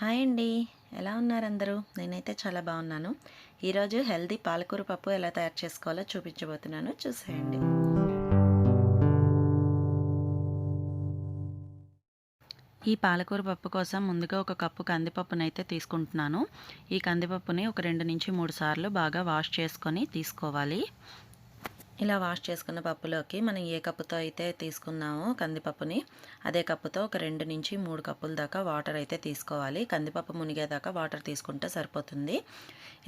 Hi అండి. ఎలా ఉన్నారు అందరూ? నేనైతే చాలా బాగున్నాను. ఈరోజు హెల్దీ పాలకూర పప్పు ఎలా తయారు చేసుకోవాలో చూపించబోతున్నాను. చూసేయండి. ఈ పాలకూర పప్పు కోసం ముందుగా ఒక కప్పు కందిపప్పునైతే తీసుకుంటున్నాను. ఈ కందిపప్పుని ఒక రెండు నుంచి మూడు సార్లు బాగా వాష్ చేసుకొని తీసుకోవాలి. ఇలా వాష్ చేసుకున్న పప్పులోకి మనం ఏ కప్పుతో అయితే తీసుకున్నామో కందిపప్పుని అదే కప్పుతో ఒక రెండు నుంచి మూడు కప్పుల దాకా వాటర్ అయితే తీసుకోవాలి. కందిపప్పు మునిగేదాకా వాటర్ తీసుకుంటే సరిపోతుంది.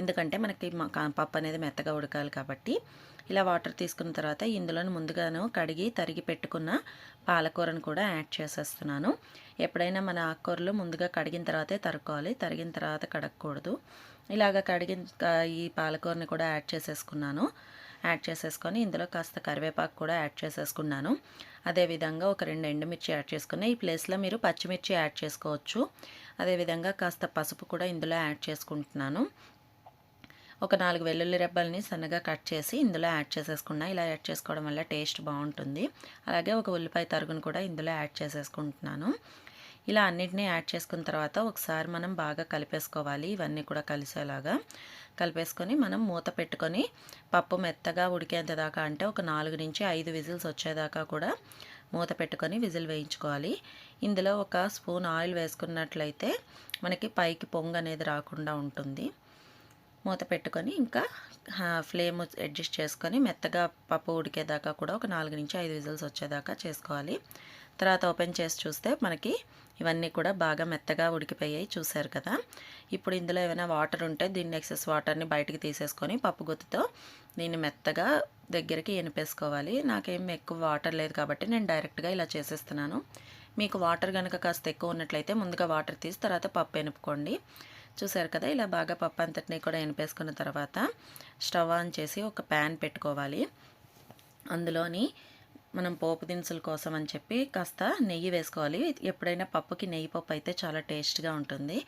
ఎందుకంటే మనకి పప్పు అనేది మెత్తగా ఉడకాలి కాబట్టి ఇలా వాటర్ తీసుకున్న తర్వాత ఇందులోని ముందుగాను కడిగి తరిగి పెట్టుకున్న పాలకూరను కూడా యాడ్ చేసేస్తున్నాను. ఎప్పుడైనా మన ఆకుకూరలు ముందుగా కడిగిన తర్వాతే తరుక్కోవాలి. తరిగిన తర్వాత కడగకూడదు. ఇలాగ కడిగిన ఈ పాలకూరని కూడా యాడ్ చేసేసుకున్నాను. యాడ్ చేసేసుకొని ఇందులో కాస్త కరివేపాకు కూడా యాడ్ చేసేసుకున్నాను. అదేవిధంగా ఒక రెండు ఎండుమిర్చి యాడ్ చేసుకుని ఈ ప్లేస్లో మీరు పచ్చిమిర్చి యాడ్ చేసుకోవచ్చు. అదేవిధంగా కాస్త పసుపు కూడా ఇందులో యాడ్ చేసుకుంటున్నాను. ఒక నాలుగు వెల్లుల్లి రెబ్బల్ని సన్నగా కట్ చేసి ఇందులో యాడ్ చేసేసుకున్నా. ఇలా యాడ్ చేసుకోవడం వల్ల టేస్ట్ బాగుంటుంది. అలాగే ఒక ఉల్లిపాయ తరుగును కూడా ఇందులో యాడ్ చేసేసుకుంటున్నాను. ఇలా అన్నిటినీ యాడ్ చేసుకున్న తర్వాత ఒకసారి మనం బాగా కలిపేసుకోవాలి. ఇవన్నీ కూడా కలిసేలాగా కలిపేసుకొని మనం మూత పెట్టుకొని పప్పు మెత్తగా ఉడికేంత దాకా అంటే ఒక నాలుగు నుంచి ఐదు విజిల్స్ వచ్చేదాకా కూడా మూత పెట్టుకొని విజిల్ వేయించుకోవాలి. ఇందులో ఒక స్పూన్ ఆయిల్ వేసుకున్నట్లయితే మనకి పైకి పొంగు అనేది రాకుండా ఉంటుంది. మూత పెట్టుకొని ఇంకా ఫ్లేమ్ అడ్జస్ట్ చేసుకొని మెత్తగా పప్పు ఉడికేదాకా కూడా ఒక నాలుగు నుంచి ఐదు విజిల్స్ వచ్చేదాకా చేసుకోవాలి. తర్వాత ఓపెన్ చేసి చూస్తే మనకి ఇవన్నీ కూడా బాగా మెత్తగా ఉడికిపోయాయి చూసారు కదా. ఇప్పుడు ఇందులో ఏమైనా వాటర్ ఉంటే దీన్ని ఎక్సెస్ వాటర్ని బయటికి తీసేసుకొని పప్పు గుత్తితో దీన్ని మెత్తగా దగ్గరికి ఎనిపేసుకోవాలి. నాకేం ఎక్కువ వాటర్ లేదు కాబట్టి నేను డైరెక్ట్గా ఇలా చేసేస్తున్నాను. మీకు వాటర్ కనుక కాస్త ఎక్కువ ఉన్నట్లయితే ముందుగా వాటర్ తీసి తర్వాత పప్పు ఎనుపుకోండి. చూసారు కదా ఇలా బాగా పప్పు అంతటినీ కూడా ఎనిపేసుకున్న తర్వాత స్టవ్ ఆన్ చేసి ఒక ప్యాన్ పెట్టుకోవాలి. అందులోని మనం పోపు దినుసుల కోసం అని చెప్పి కాస్త నెయ్యి వేసుకోవాలి. ఎప్పుడైనా పప్పుకి నెయ్యి పప్పు అయితే చాలా టేస్ట్గా ఉంటుంది.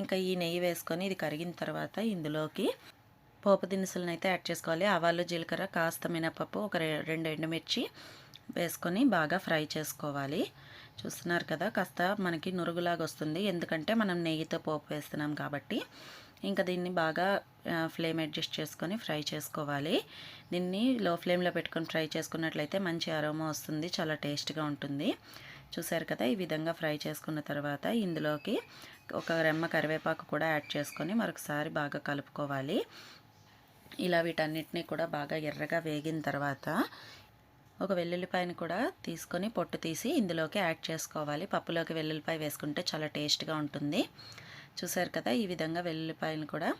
ఇంకా ఈ నెయ్యి వేసుకొని ఇది కరిగిన తర్వాత ఇందులోకి పోపు దినుసులను అయితే యాడ్ చేసుకోవాలి. ఆవాలు జీలకర్ర కాస్త మినపప్పు ఒక రెండు ఎండుమిర్చి వేసుకొని బాగా ఫ్రై చేసుకోవాలి. చూస్తున్నారు కదా కాస్త మనకి నురుగులాగా వస్తుంది. ఎందుకంటే మనం నెయ్యితో పోపు వేస్తున్నాం కాబట్టి ఇంకా దీన్ని బాగా ఫ్లేమ్ అడ్జస్ట్ చేసుకొని ఫ్రై చేసుకోవాలి. దీన్ని లో ఫ్లేమ్లో పెట్టుకొని ఫ్రై చేసుకున్నట్లయితే మంచి అరోమా వస్తుంది చాలా టేస్ట్గా ఉంటుంది. చూసారు కదా ఈ విధంగా ఫ్రై చేసుకున్న తర్వాత ఇందులోకి ఒక రెమ్మ కరివేపాకు కూడా యాడ్ చేసుకొని మరొకసారి బాగా కలుపుకోవాలి. ఇలా వీటన్నిటిని కూడా బాగా ఎర్రగా వేగిన తర్వాత ఒక వెల్లుల్లిపాయని కూడా తీసుకొని పొట్టు తీసి ఇందులోకి యాడ్ చేసుకోవాలి. పప్పులోకి వెల్లుల్లిపాయ వేసుకుంటే చాలా టేస్ట్గా ఉంటుంది. చూసారు కదా ఈ విధంగా వెల్లుల్లిపాయలను కూడా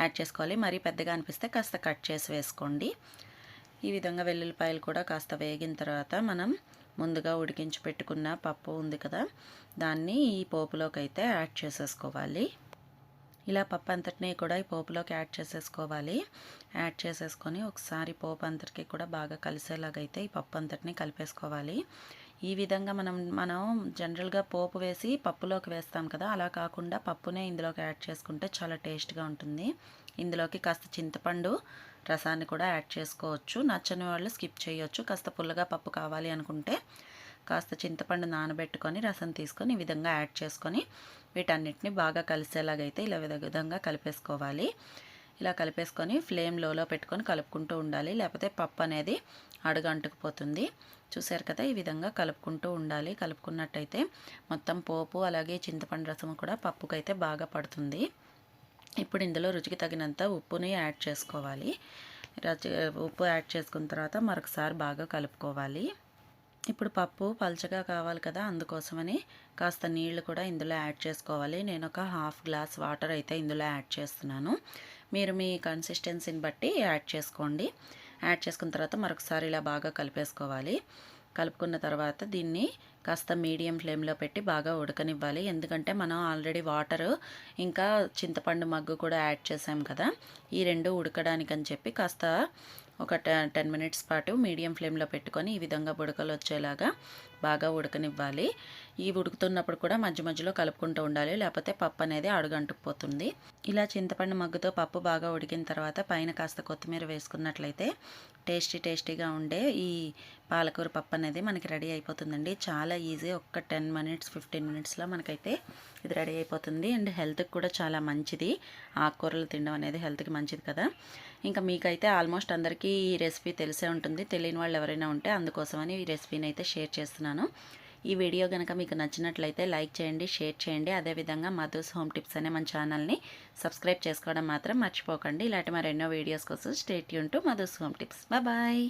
యాడ్ చేసుకోవాలి. మరీ పెద్దగా అనిపిస్తే కాస్త కట్ చేసి వేసుకోండి. ఈ విధంగా వెల్లుల్లిపాయలు కూడా కాస్త వేగిన తర్వాత మనం ముందుగా ఉడికించి పెట్టుకున్న పప్పు ఉంది కదా దాన్ని ఈ పోపులోకి అయితే యాడ్ చేసేసుకోవాలి. ఇలా పప్పు అంతటినీ కూడా ఈ పోపులోకి యాడ్ చేసేసుకోవాలి. యాడ్ చేసేసుకొని ఒకసారి పోపు అంతటికి కూడా బాగా కలిసేలాగైతే ఈ పప్పు అంతటిని కలిపేసుకోవాలి. ఈ విధంగా మనం మనం జనరల్గా పోపు వేసి పప్పులోకి వేస్తాం కదా అలా కాకుండా పప్పునే ఇందులోకి యాడ్ చేసుకుంటే చాలా టేస్ట్గా ఉంటుంది. ఇందులోకి కాస్త చింతపండు రసాన్ని కూడా యాడ్ చేసుకోవచ్చు. నచ్చని వాళ్ళు స్కిప్ చేయొచ్చు. కాస్త పుల్లగా పప్పు కావాలి అనుకుంటే కాస్త చింతపండు నానబెట్టుకొని రసం తీసుకొని ఈ విధంగా యాడ్ చేసుకొని వీటన్నిటిని బాగా కలిసేలాగైతే ఇలా విధంగా కలిపేసుకోవాలి. ఇలా కలిపేసుకొని ఫ్లేమ్ లోలో పెట్టుకొని కలుపుకుంటూ ఉండాలి. లేకపోతే పప్పు అనేది అడుగంటుకుపోతుంది చూసారు కదా ఈ విధంగా కలుపుకుంటూ ఉండాలి. కలుపుకున్నట్టయితే మొత్తం పోపు అలాగే చింతపండు రసం కూడా పప్పుకైతే బాగా పడుతుంది. ఇప్పుడు ఇందులో రుచికి తగినంత ఉప్పుని యాడ్ చేసుకోవాలి. ఉప్పు యాడ్ చేసుకున్న తర్వాత మరొకసారి బాగా కలుపుకోవాలి. ఇప్పుడు పప్పు పల్చగా కావాలి కదా అందుకోసమని కాస్త నీళ్ళు కూడా ఇందులో యాడ్ చేసుకోవాలి. నేను ఒక హాఫ్ గ్లాస్ వాటర్ అయితే ఇందులో యాడ్ చేస్తున్నాను. మీరు మీ కన్సిస్టెన్సీని బట్టి యాడ్ చేసుకోండి. యాడ్ చేసుకున్న తర్వాత మరొకసారి ఇలా బాగా కలిపేసుకోవాలి. కలుపుకున్న తర్వాత దీన్ని కాస్త మీడియం ఫ్లేమ్లో పెట్టి బాగా ఉడకనివ్వాలి. ఎందుకంటే మనం ఆల్రెడీ వాటర్ ఇంకా చింతపండు మగ్గు కూడా యాడ్ చేసాం కదా. ఈ రెండు ఉడకడానికి అని చెప్పి కాస్త ఒక టెన్ మినిట్స్ పాటు మీడియం ఫ్లేమ్లో పెట్టుకొని ఈ విధంగా బుడకలు వచ్చేలాగా బాగా ఉడకనివ్వాలి. ఈ ఉడుకుతున్నప్పుడు కూడా మధ్య మధ్యలో కలుపుకుంటూ ఉండాలి. లేకపోతే పప్పు అనేది అడుగంటుకుపోతుంది. ఇలా చింతపండు మగ్గుతో పప్పు బాగా ఉడికిన తర్వాత పైన కాస్త కొత్తిమీర వేసుకున్నట్లయితే టేస్టీ టేస్టీగా ఉండే ఈ పాలకూర పప్పు అనేది మనకి రెడీ అయిపోతుందండి. చాలా ఈజీ. ఒక్క టెన్ మినిట్స్ ఫిఫ్టీన్ మినిట్స్లో మనకైతే ఇది రెడీ అయిపోతుంది. అండ్ హెల్త్కి కూడా చాలా మంచిది. ఆకుకూరలు తినడం అనేది హెల్త్కి మంచిది కదా. ఇంకా మీకైతే ఆల్మోస్ట్ అందరికీ ఈ రెసిపీ తెలిసే ఉంటుంది. తెలియని వాళ్ళు ఎవరైనా ఉంటే అందుకోసమని ఈ రెసిపీని అయితే షేర్ చేస్తున్నాను. ఈ వీడియో కనుక మీకు నచ్చినట్లయితే లైక్ చేయండి షేర్ చేయండి. అదేవిధంగా మధుస్ హోమ్ టిప్స్ అనే మన ఛానల్ని సబ్స్క్రైబ్ చేసుకోవడం మాత్రం మర్చిపోకండి. ఇలాంటి మరెన్నో వీడియోస్ కోసం స్టేట్ యూన్ to Madhu's home tips. Bye.